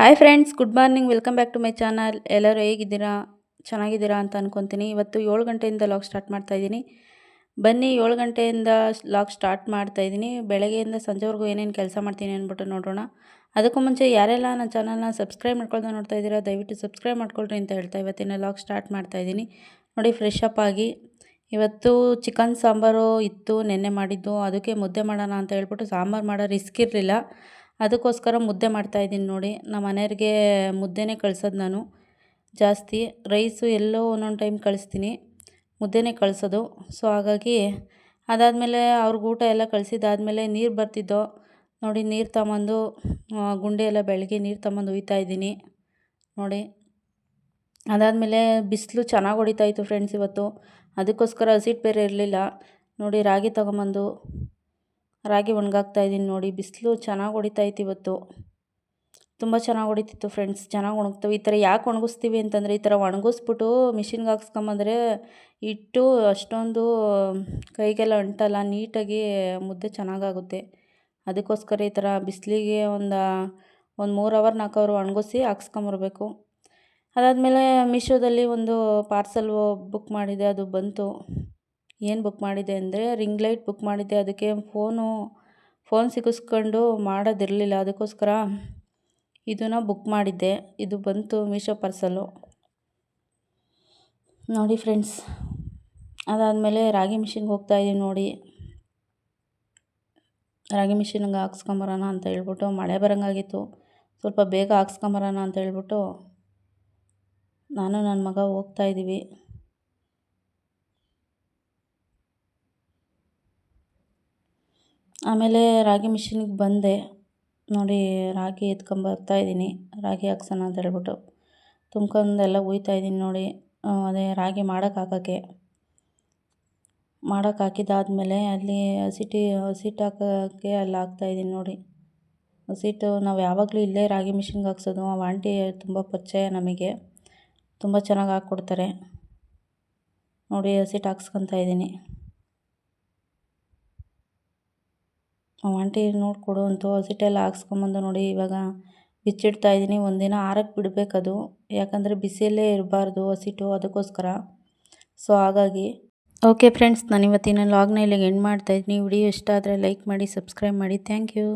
Hi friends good morning welcome back to my channel ಎಲ್ಲರೂ ಹೇಗಿದ್ದೀರಾ? ಚೆನ್ನಾಗಿದ್ದೀರಾ ಅಂತ ಅನ್ಕೊತೀನಿ. ಇವತ್ತು ಏಳು ಗಂಟೆಯಿಂದ ಲಾಗ್ ಸ್ಟಾರ್ಟ್ ಮಾಡ್ತಾ ಇದ್ದೀನಿ. ಬನ್ನಿ, ಏಳು ಗಂಟೆಯಿಂದ ಲಾಗ್ ಸ್ಟಾರ್ಟ್ ಮಾಡ್ತಾ ಇದ್ದೀನಿ. ಬೆಳಗ್ಗೆಯಿಂದ ಸಂಜೆವರೆಗೂ ಏನೇನು ಕೆಲಸ ಮಾಡ್ತೀನಿ ಅಂದ್ಬಿಟ್ಟು ನೋಡೋಣ. ಅದಕ್ಕೂ ಮುಂಚೆ ಯಾರೆಲ್ಲ ನನ್ನ ಚಾನಲ್ನ ಸಬ್ಸ್ಕ್ರೈಬ್ ಮಾಡ್ಕೊಳ್ತಾ ನೋಡ್ತಾ ಇದ್ದೀರಾ, ದಯವಿಟ್ಟು ಸಬ್ಸ್ಕ್ರೈಬ್ ಮಾಡ್ಕೊಳ್ರಿ ಅಂತ ಹೇಳ್ತಾ ಇವತ್ತಿನ ಲಾಗ್ ಸ್ಟಾರ್ಟ್ ಮಾಡ್ತಾ ಇದ್ದೀನಿ. ನೋಡಿ ಫ್ರೆಶ್ ಅಪ್ ಆಗಿ. ಇವತ್ತು ಚಿಕನ್ ಸಾಂಬಾರು ಇತ್ತು, ನೆನ್ನೆ ಮಾಡಿದ್ದು. ಅದಕ್ಕೆ ಮುದ್ದೆ ಮಾಡೋಣ ಅಂತ ಹೇಳ್ಬಿಟ್ಟು ಸಾಂಬಾರು ಮಾಡೋ ರಿಸ್ಕ್ ಇರಲಿಲ್ಲ. ಅದಕ್ಕೋಸ್ಕರ ಮುದ್ದೆ ಮಾಡ್ತಾಯಿದ್ದೀನಿ ನೋಡಿ. ನಮ್ಮ ಮನೆಯವ್ರಿಗೆ ಮುದ್ದೆನೇ ಕಳ್ಸೋದು ನಾನು. ಜಾಸ್ತಿ ರೈಸು ಎಲ್ಲೋ ಒಂದೊಂದು ಟೈಮ್ ಕಳಿಸ್ತೀನಿ. ಮುದ್ದೆನೇ ಕಳಿಸೋದು. ಸೊ, ಹಾಗಾಗಿ ಅದಾದಮೇಲೆ ಅವ್ರಿಗೆ ಊಟ ಎಲ್ಲ ಕಳಿಸಿದ್ದಾದಮೇಲೆ ನೀರು ಬರ್ತಿದ್ದೋ, ನೋಡಿ ನೀರು ತಗೊಂಬಂದು ಗುಂಡೆ ಎಲ್ಲ ಬೆಳಗ್ಗೆ ನೀರು ತಗೊಂಬಂದು ಇದ್ದೀನಿ. ನೋಡಿ. ಅದಾದಮೇಲೆ ಬಿಸಿಲು ಚೆನ್ನಾಗಿ ಹೊಡಿತಾಯಿತ್ತು ಫ್ರೆಂಡ್ಸ್ ಇವತ್ತು. ಅದಕ್ಕೋಸ್ಕರ ಹಸಿಟ್ಟು ಬೇರೆ ಇರಲಿಲ್ಲ. ನೋಡಿ, ರಾಗಿ ತಗೊಂಬಂದು ರಾಗಿ ಒಣಗಾಗ್ತಾ ಇದ್ದೀನಿ ನೋಡಿ. ಬಿಸಿಲು ಚೆನ್ನಾಗಿ ಹೊಡಿತಾ ಇತ್ತು ಇವತ್ತು. ತುಂಬ ಚೆನ್ನಾಗಿ ಹೊಡಿತಿತ್ತು ಫ್ರೆಂಡ್ಸ್. ಚೆನ್ನಾಗಿ ಒಣಗ್ತವೆ. ಈ ಥರ ಯಾಕೆ ಒಣಗಿಸ್ತೀವಿ ಅಂತಂದರೆ ಈ ಥರ ಒಣಗಿಸ್ಬಿಟ್ಟು ಮಿಷಿನ್ಗೆ ಹಾಕ್ಸ್ಕೊಂಬಂದರೆ ಇಟ್ಟು ಅಷ್ಟೊಂದು ಕೈಗೆಲ್ಲ ಅಂಟಲ್ಲ, ನೀಟಾಗಿ ಮುದ್ದೆ ಚೆನ್ನಾಗಾಗುತ್ತೆ. ಅದಕ್ಕೋಸ್ಕರ ಈ ಥರ ಬಿಸಿಲಿಗೆ ಒಂದು ಒಂದು ಮೂರು ಅವರ್, ನಾಲ್ಕು ಅವರ್ ಒಣಗಿಸಿ ಹಾಕ್ಸ್ಕೊಂಬರ್ಬೇಕು. ಅದಾದಮೇಲೆ ಮೀಶೋದಲ್ಲಿ ಒಂದು ಪಾರ್ಸಲ್ ಬುಕ್ ಮಾಡಿದೆ. ಅದು ಬಂತು. ಏನು ಬುಕ್ ಮಾಡಿದೆ ಅಂದರೆ ರಿಂಗ್ ಲೈಟ್ ಬುಕ್ ಮಾಡಿದ್ದೆ ಅದಕ್ಕೆ ಫೋನು ಫೋನ್ ಸಿಗಿಸ್ಕೊಂಡು ಮಾಡೋದಿರಲಿಲ್ಲ. ಅದಕ್ಕೋಸ್ಕರ ಇದನ್ನು ಬುಕ್ ಮಾಡಿದ್ದೆ. ಇದು ಬಂತು ಮೀಶೋ ಪಾರ್ಸಲು ನೋಡಿ ಫ್ರೆಂಡ್ಸ್ ಅದಾದಮೇಲೆ ರಾಗಿ ಮಿಷಿನ್ಗೆ ಹೋಗ್ತಾಯಿದ್ದೀನಿ ನೋಡಿ. ರಾಗಿ ಮಿಷಿನ್ಗೆ ಹಾಕ್ಸ್ಕೊಂಬರೋಣ ಅಂತ ಹೇಳ್ಬಿಟ್ಟು ಮಳೆ ಬರೋಂಗಾಗಿತ್ತು. ಸ್ವಲ್ಪ ಬೇಗ ಹಾಕ್ಸ್ಕೊಂಬರೋಣ ಅಂತ ಹೇಳ್ಬಿಟ್ಟು ನಾನು ನನ್ನ ಮಗ ಹೋಗ್ತಾಯಿದ್ದೀವಿ ಆಮೇಲೆ ರಾಗಿ ಮಿಷಿನಿಗೆ ಬಂದೆ. ನೋಡಿ ರಾಗಿ ಎತ್ಕೊಂಬರ್ತಾಯಿದ್ದೀನಿ ರಾಗಿ ಹಾಕ್ಸೋಣ ಅಂತ ಹೇಳ್ಬಿಟ್ಟು. ತುಂಬ್ಕೊಂಡೆಲ್ಲ ಇದ್ದೀನಿ ನೋಡಿ. ಅದೇ ರಾಗಿ ಮಾಡೋಕ್ಕೆ ಹಾಕೋಕ್ಕೆ. ಮಾಡೋಕೆ ಹಾಕಿದ್ದಾದಮೇಲೆ ಅಲ್ಲಿ ಹಸಿಟ್ಟು ಹಸಿಟ್ಟು ಹಾಕೋಕ್ಕೆ ಅಲ್ಲಿ ಹಾಕ್ತಾಯಿದ್ದೀನಿ ನೋಡಿ. ಹಸಿಟ್ಟು ನಾವು ಯಾವಾಗಲೂ ಇಲ್ಲೇ ರಾಗಿ ಮಿಷಿನ್ಗೆ ಹಾಕ್ಸೋದು. ಆ ಆಂಟಿ ತುಂಬ ಪರಿಚಯ ನಮಗೆ. ತುಂಬ ಚೆನ್ನಾಗಿ ಹಾಕ್ಕೊಡ್ತಾರೆ. ನೋಡಿ ಹಸಿಟ್ಟು ಹಾಕ್ಸ್ಕೊತಾ ಇದ್ದೀನಿ. ಆಂಟಿ ನೋಡಿಕೊಡು ಅಂತ ಹಸಿಟ್ಟೆಲ್ಲ ಹಾಕ್ಸ್ಕೊಂಬಂದು ನೋಡಿ ಇವಾಗ ಬಿಚ್ಚಿಡ್ತಾ ಇದ್ದೀನಿ. ಒಂದಿನ ಆರಕ್ಕೆ ಬಿಡಬೇಕದು. ಯಾಕಂದರೆ ಬಿಸಿಯಲ್ಲೇ ಇರಬಾರ್ದು ಹಸಿಟ್ಟು ಅದಕ್ಕೋಸ್ಕರ. ಸೊ ಹಾಗಾಗಿ ಓಕೆ ಫ್ರೆಂಡ್ಸ್ ನಾನು ಇವತ್ತಿನ ಲಾಗ್ನ ಇಲ್ಲಿಗೆ ಎಂಡ್ ಮಾಡ್ತಾಯಿದ್ದೀನಿ ವಿಡಿಯೋ ಇಷ್ಟ ಆದರೆ ಲೈಕ್ ಮಾಡಿ ಸಬ್ಸ್ಕ್ರೈಬ್ ಮಾಡಿ. Thank you